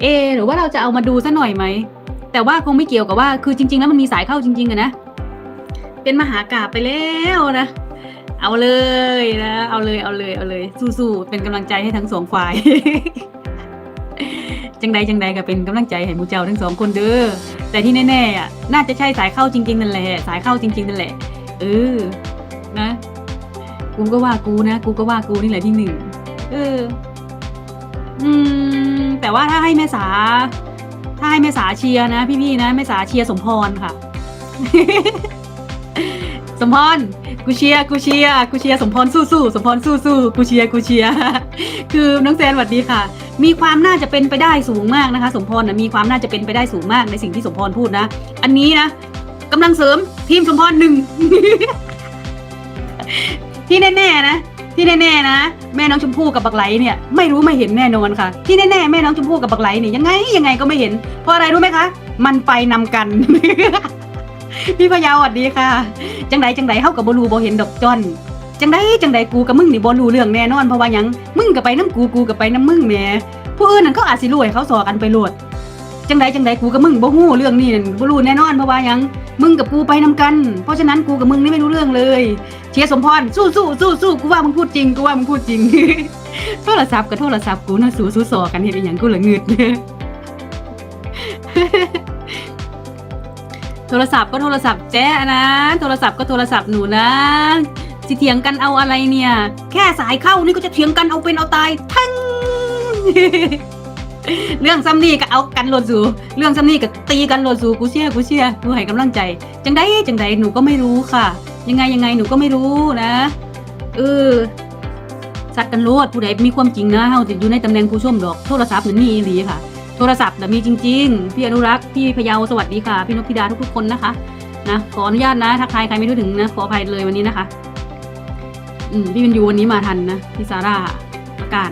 เอหรือว่าเราจะเอามาดูซะหน่อยไหม แต่ว่าคงไม่เกี่ยวกับว่า คือจริง ๆ แล้วมันมีสายเข้าจริงๆอะนะ เป็นมหากาบไปแล้วนะ เอาเลยนะ เอาเลย เอาเลย เอาเลย สู้ๆ เป็นกำลังใจให้ทั้งสองฝ่าย จังใดจังใดก็เป็นกำลังใจให้มูเจ้าทั้งสองคนเด้อ แต่ที่แน่ๆอะ น่าจะใช่สายเข้าจริงๆนั่นแหละ สายเข้าจริงๆนั่นแหละ เออ นะ กูก็ว่ากูนะ กูก็ว่ากูนี่แหละที่หนึ่ง เออ อืม แต่ว่าถ้าให้แม่สา ถ้าให้แม่สาเชียร์นะ พี่ๆนะแม่สาเชียร์สมพรค่ะ สมพรกูเชียร์กูเชียร์กูเชียร์สมพรสู้ๆสมพรสู้ๆกูเชียร์กูเชียร์คือน้องแซนสวัสดีค่ะ มีความน่าจะเป็นไปได้สูงมากนะคะ สมพรนะมีความน่าจะเป็นไปได้สูงมากในสิ่งที่สมพรพูดนะ อันนี้นะกำลังเสริมทีมสมพรหนึ่งที่แน่ๆนะ ที่แน่ๆนะ แม่น้องชมพู่กับบักไหลเนี่ยไม่รู้ไม่เห็นแน่นอนค่ะ ที่แน่ๆแม่น้องชมพู่กับบักไหลเนี่ยยังไงยังไงก็ไม่เห็น เพราะอะไรรู้ไหมคะ มันไปนำกัน พี่พยาวสวัสดีค่ะ จังใดจังใดเฮากับบรูบ่เห็นดอกจอนจังใดจังใดกูกับมึงนี่บ่รู้เรื่องแน่นอนเพราะว่ายังมึงก็ไปน้ำกูกูก็ไปน้ำมึงแหมผู้อื่นนั่นเขาอาจสิรู้ให้เขาสอกันไปโลด จังใดจังใดกูกับมึงบ่ฮู้เรื่องนี่บ่รู้แน่นอนเพราะว่าหยังมึงกับกูไปนํกัน เพราะฉะนั้นกูกับมึงนี่ไม่รู้เรื่องเลย เชียร์สมพรสู้สู้สู้สู้กูว่ามึงพูดจริงกูว่ามึงพูดจริงโทรศัพท์กับโทรศัพท์กูน่ะสู้สู้สอกันเฮ็ดอีหยังกูละงึดโทรศัพท์ก็โทรศัพท์แจ๊ะนะ โทรศัพท์ก็โทรศัพท์หนูนะสิเถียงกันเอาอะไรเนี่ย แค่สายเข้านี่ก็จะเถียงกันเอาเป็นเอาตายทั้ง เรื่องซ้ำนี่ก็เอากันโลดสูเรื่องซ้ำนี่ก็ตีกันโลดสูกูเชื่อกูเชื่อกูให้กำลังใจ จังไดจังใดหนูก็ไม่รู้ค่ะ ยังไงยังไงหนูก็ไม่รู้นะเออสัตว์กันโลดผู้ใดมีความจริงนะเฮาจะอยู่ในตำแหน่งผู้ชมดอกโทรศัพท์นั้นมีอีหลีค่ะ โทรศัพท์น่มีจริง ๆ พี่อนุรักษ์พี่พยาวสวัสดีค่ะ พี่นพธิดาทุกๆคนนะคะนะขออนุญาตนะถ้าใครใครไม่รู้ถึงนะขออภัยเลยวันนี้นะคะ อืมพี่วินยูวันนี้มาทันนะพี่ซาร่าประการ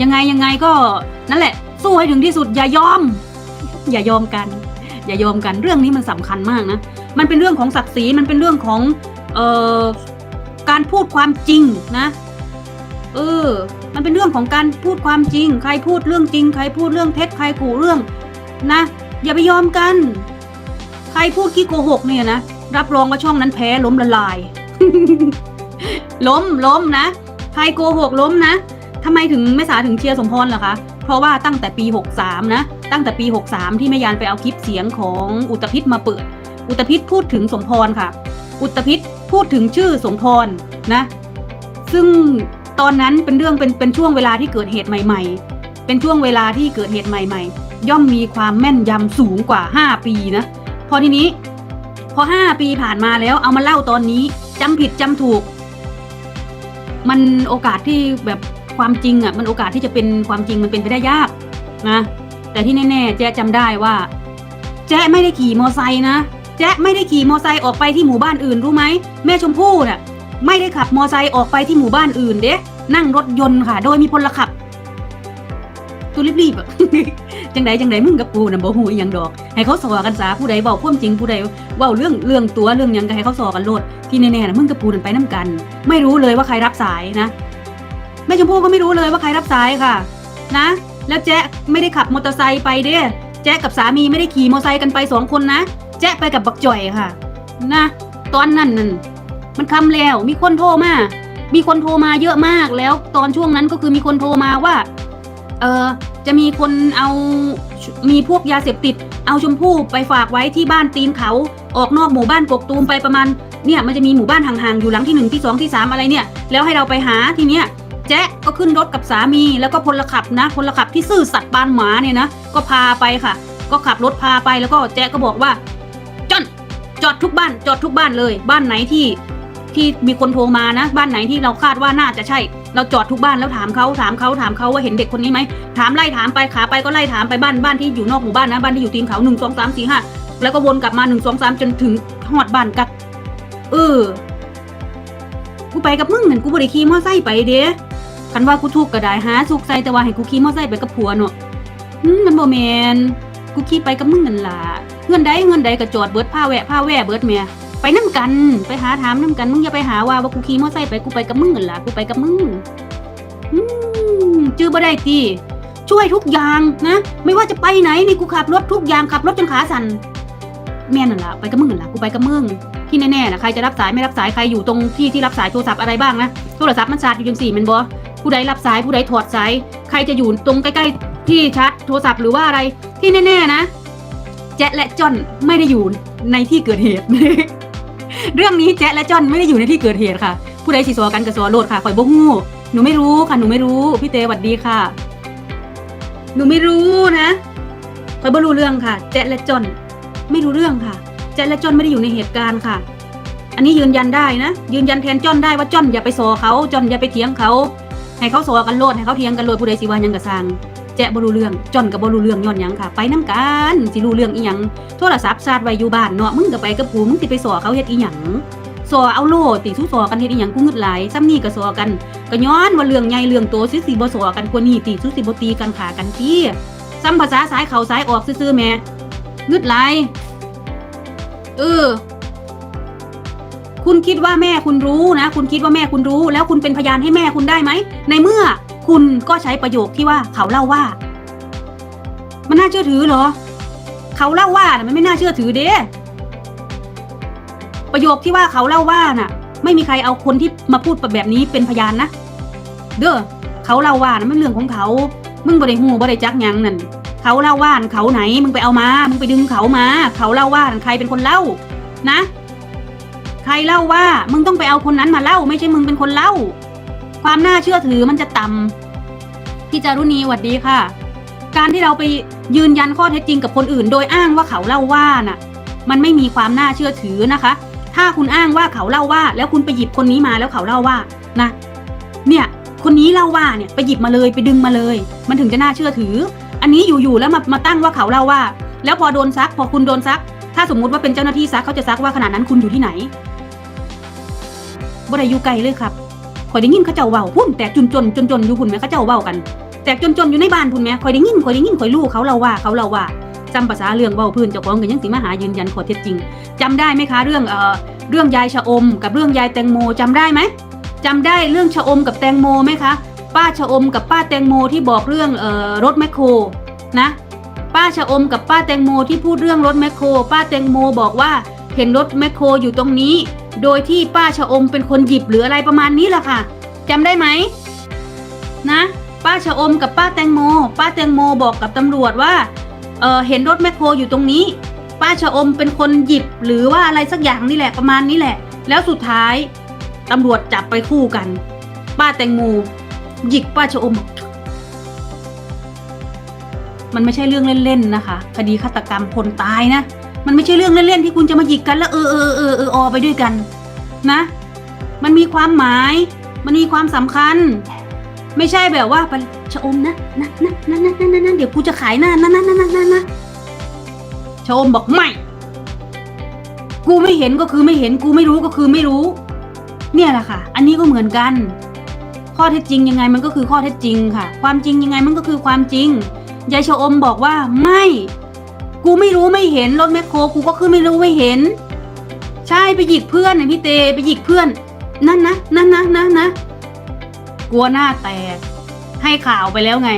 ยังไงยังไงก็นั่นแหละ สู้ให้ถึงที่สุดอย่ายอม อย่ายอมกัน อย่ายอมกันเรื่องนี้มันสำคัญมากนะ มันเป็นเรื่องของศักดิ์ศรีมันเป็นเรื่องของเอ่อการพูดความจริงนะเออ มันเป็นเรื่องของการพูดความจริง ใครพูดเรื่องจริง ใครพูดเรื่องเท็จใครขู่เรื่องนะ อย่าไปยอมกัน ใครพูดขี้โกหกเนี่ยนะรับรองว่าช่องนั้นแพ้ล้มละลาย ล้มล้มนะ ใครโกหกล้มนะทำไมถึงแม่สาถึงเชียร์สมพรล่ะคะ เพราะว่าตั้งแต่ปี 63 นะ ตั้งแต่ปี 63 ที่แม่ยานไปเอาคลิปเสียงของอุตภิษมาเปิด อุตภิษพูดถึงสมพรค่ะ อุตภิษพูดถึงชื่อสมพรนะ ซึ่งตอนนั้นเป็นเรื่องเป็นเป็นช่วงเวลาที่เกิดเหตุใหม่ ๆ เป็นช่วงเวลาที่เกิดเหตุใหม่ ๆ ย่อมมีความแม่นยำสูงกว่า 5 ปีนะ พอทีนี้ พอ 5 ปีผ่านมาแล้วเอามาเล่าตอนนี้จำผิดจำถูก มันโอกาสที่แบบ ความจริงอะมันโอกาสที่จะเป็นความจริงมันเป็นไปได้ยากนะ แต่ที่แน่ๆแจ๊ะจำได้ว่า แจ๊ไม่ได้ขี่มอไซค์นะแจ๊ไม่ได้ขี่มอไซค์ออกไปที่หมู่บ้านอื่นรู้ไหมแม่ชมพู่น่ะไม่ได้ขับมอไซค์ออกไปที่หมู่บ้านอื่นเด้นั่งรถยนต์ค่ะ โดยมีพลขับตัวรีบๆอะจังใดจังใดมึงกับกูน่ะบ่ฮู้อีหยังดอก ให้เขาสอกันซะผู้ใดเว้าความจริงผู้ใดเว้าเรื่องเรื่องตัวเรื่องยังก็ให้เขาสอกันโลดที่แน่ๆน่ะมึงกับกูนั่นไปนํกัน ไม่รู้เลยว่าใครรับสายนะ แม่ชมพู่ก็ไม่รู้เลยว่าใครรับสายค่ะ นะ แล้วแจ๊ะไม่ได้ขับมอเตอร์ไซค์ไปเด้แจ๊ะกับสามีไม่ได้ขี่มอเตอร์ไซค์กันไปสองคนนะแจ๊ะไปกับบักจ่อยค่ะ นะ ตอนนั้นนั่นมันคำแล้วมีคนโทรมา มีคนโทรมาเยอะมากแล้วตอนช่วงนั้นก็คือมีคนโทรมาว่า เออจะมีคนเอามีพวกยาเสพติด เอาชมพู่ไปฝากไว้ที่บ้านตีนเขา ออกนอกหมู่บ้านกกตูมไปประมาณเนี่ยมันจะมีหมู่บ้านห่างๆอยู่หลังที่หนึ่งที่สองที่สามอะไรเนี่ย แล้วให้เราไปหาทีเนี้ย แจ๊ะก็ขึ้นรถกับสามีแล้วก็พลขับนะพลขับที่ซื่อสัตย์ปานหมาเนี่ยนะ ก็พาไปค่ะ ก็ขับรถพาไปแล้วก็แจ๊ะก็บอกว่าจอนจอดทุกบ้าน จอดทุกบ้านเลย บ้านไหนที่ที่มีคนโทรมานะ บ้านไหนที่เราคาดว่าน่าจะใช่ เราจอดทุกบ้านแล้วถามเขาถามเขาถามเขาว่าเห็นเด็กคนนี้ไหมถามไล่ถามไปขาไปก็ไล่ถามไปบ้านบ้านที่อยู่นอกหมู่บ้านนะบ้านที่อยู่ตีนเขาหนึ่งสองสามสี่ห้าแล้วก็วนกลับมาหนึ่งสองสามจนถึงหอดบ้านกักเออกูไปกับมึงเหมือนกูบริขี่มอไซค์ไปเด้ คันว่ากูถูกก็ได้หาสุกใส่แต่ว่าให้กูขี่มอไซค์ไปกับผัวเนาะอืมมันบ่แมนกูขี่ไปกับมึงนั่นล่ะเงินใดเงินใดก็จอดเบิดผ้าแวะผ้าแวะเบิดเมียไปน้ำกัน ไปหาถามน้ำกันมึงอย่าไปหาว่าว่ากูขี่มอเตอร์ไซค์ไปกูไปกับมึงกันล่ะกูไปกับมึงอืมจื้อบ่ได้ตีชช่วยทุกอย่างนะ ไม่ว่าจะไปไหนนี่กูขับรถทุกอย่างขับรถจนขาสั่นแม่นั่นละไปกับมึงนั่นละกูไปกับมึงที่แน่ๆนะใครจะรับสายไม่รับสายใครอยู่ตรงที่ที่รับสายโทรศัพท์อะไรบ้างนะโทรศัพท์มันชาร์จอยู่จังสี่มันบอ ผู้ใดรับสายผู้ใดถอดสายใครจะอยู่ตรงใกล้ๆที่ชาร์จโทรศัพท์หรือว่าอะไรที่แน่ ๆ นะ แจ๊ะและจอนไม่ได้อยู่ในที่เกิดเหตุ เรื่องนี้แจ๊ะและจอนไม่ได้อยู่ในที่เกิดเหตุค่ะ ผู้ใดสิสอกันกับสอโลดค่ะข่อยบ่ฮู้หนูไม่รู้ค่ะหนูไม่รู้พี่เตหวัดดีค่ะ หนูไม่รู้นะข่อยบ่รู้เรื่องค่ะ แจ๊ะและจอนไม่รู้เรื่องค่ะ แจ๊ะและจอนไม่ได้อยู่ในเหตุการณ์ค่ะ อันนี้ยืนยันได้นะ ยืนยันแทนจอนได้ว่าจอนอย่าไปสอเขาจอนอย่าไปเถียงเขา ให้เขาสอกันโลดให้เขาเถียงกันโลดผู้ใดสิว่ายังกะสร้างแจ๊ะบ่รู้เรื่องจอนก็บ่รู้เรื่องย้อนหยังค่ะ ไปน้ำกันสิรู้เรื่องอีหยังโทรศัพท์ชาร์จไว้อยู่บ้านเนาะมึงก็ไปกับกูมึงสิไปสอเขาเฮ็ดอีหยังสอเอาโลดติสู้สอกันเฮ็ดอีหยังกูงึดหลายซ้ำนี่ก็สอกันก็ย้อนว่าเรื่องใหญ่เรื่องโตสิสิบ่สอกันกว่านี้ติสู้สิบ่ตีกันขากันที่ซ้ำภาษาสายเข้าสายออกซื่อๆแม่งึดหลายเออ คุณคิดว่าแม่คุณรู้นะ คุณคิดว่าแม่คุณรู้ แล้วคุณเป็นพยานให้แม่คุณได้ไหม ในเมื่อคุณก็ใช้ประโยคที่ว่าเขาเล่าว่า มันน่าเชื่อถือเหรอ เขาเล่าว่านะมันไม่น่าเชื่อถือเด้ประโยคที่ว่าเขาเล่าว่าน่ะ ไม่มีใครเอาคนที่มาพูดแบบนี้เป็นพยานนะ เด้อเขาเล่าว่านะมันเรื่องของเขา มึงบ่ได้หูบ่ได้จักยังนั่นเขาเล่าว่านเขาไหน มึงไปเอามา มึงไปดึงเขามา เขาเล่าว่านใครเป็นคนเล่า นะ ใครเล่าว่ามึงต้องไปเอาคนนั้นมาเล่า ไม่ใช่มึงเป็นคนเล่า ความน่าเชื่อถือมันจะต่ำพี่จารุณีหวัดดีค่ะ การที่เราไปยืนยันข้อเท็จจริงกับคนอื่น โดยอ้างว่าเขาเล่าว่าน่ะ มันไม่มีความน่าเชื่อถือนะคะ ถ้าคุณอ้างว่าเขาเล่าว่า แล้วคุณไปหยิบคนนี้มาแล้วเขาเล่าว่านะ เนี่ย คนนี้เล่าว่าเนี่ยไปหยิบมาเลยไปดึงมาเลย มันถึงจะน่าเชื่อถือ อันนี้อยู่ๆแล้วมามาตั้งว่าเขาเล่าว่า แล้วพอโดนซัก พอคุณโดนซัก ถ้าสมมุติว่าเป็นเจ้าหน้าที่ซักเขาจะซักว่าขนาดนั้นคุณอยู่ที่ไหน บ่ได้อยู่ไกลเลยครับข่อยได้ยินเขาเจ้าเว้าพุ่นแตกจนจนจนจนอยู่พุ่นไหมเขาเจ้าเว้ากัน แตกจนจนอยู่ในบ้านพุ่นไหมข่อยได้ยินข่อยได้ยินข่อยรู้เขาเล่าว่าเขาเล่าว่าจำภาษาเรื่องเว้าพื้นเจ้าของกันยังสิมาหายืนยันข้อเท็จจริงจำได้ไหมคะเรื่องเอ่อเรื่องยายชะอม กับเรื่องยายแตงโมจำได้ไหมจำได้เรื่องชะอมกับแตงโมไหมคะป้าชะอมกับป้าแตงโมที่บอกเรื่องเอ่อรถแมคโครนะป้าชะอมกับป้าแตงโมที่พูดเรื่องรถแมคโครป้าแตงโมบอกว่าเห็นรถแมคโครอยู่ตรงนี้ โดยที่ป้าชะอมเป็นคนหยิบหรืออะไรประมาณนี้แหละค่ะจำได้ไหมนะ ป้าชะอมกับป้าแตงโม ป้าแตงโมบอกกับตำรวจว่าเออเห็นรถแมคโครอยู่ตรงนี้ ป้าชะอมเป็นคนหยิบหรือว่าอะไรสักอย่างนี่แหละประมาณนี้แหละ แล้วสุดท้ายตำรวจจับไปคู่กัน ป้าแตงโมหยิกป้าชะอม มันไม่ใช่เรื่องเล่นๆนะคะ คดีฆาตกรรมคนตายนะ มันไม่ใช่เรื่องเล่นๆที่คุณจะมาหยิกกันแล้วเออเออเออเอออไปด้วยกัน นะ มันมีความหมาย มันมีความสำคัญ ไม่ใช่แบบว่าไปชะอมนะนะนะนะนะนะนะเดี๋ยวกูจะขายหน้านะนะนะนะนะนะชะอมบอกไม่ กูไม่เห็นก็คือไม่เห็นกูไม่รู้ก็คือไม่รู้ เนี่ยแหละค่ะ อันนี้ก็เหมือนกัน ข้อเท็จจริงยังไงมันก็คือข้อเท็จจริงค่ะ ความจริงยังไงมันก็คือความจริงยายชะอมบอกว่าไม่ กูไม่รู้ไม่เห็นรถแมคโครกูก็คือไม่รู้ไม่เห็น ใช่ไปหยิกเพื่อนนะพี่เตไปหยิกเพื่อน นั่นนะนั่นนะนะนะกลัวหน้าแตก ให้ข่าวไปแล้วไง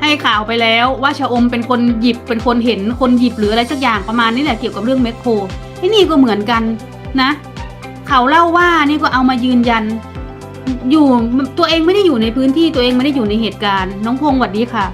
ให้ข่าวไปแล้วว่าชะอมเป็นคนหยิบเป็นคนเห็นคนหยิบหรืออะไรสักอย่างประมาณนี้แหละเกี่ยวกับเรื่องแมคโครไอ้นี่ก็เหมือนกันนะเขาเล่าว่านี่ก็เอามายืนยัน อยู่ตัวเองไม่ได้อยู่ในพื้นที่ตัวเองไม่ได้อยู่ในเหตุการณ์ น้องพงศ์หวัดดีค่ะ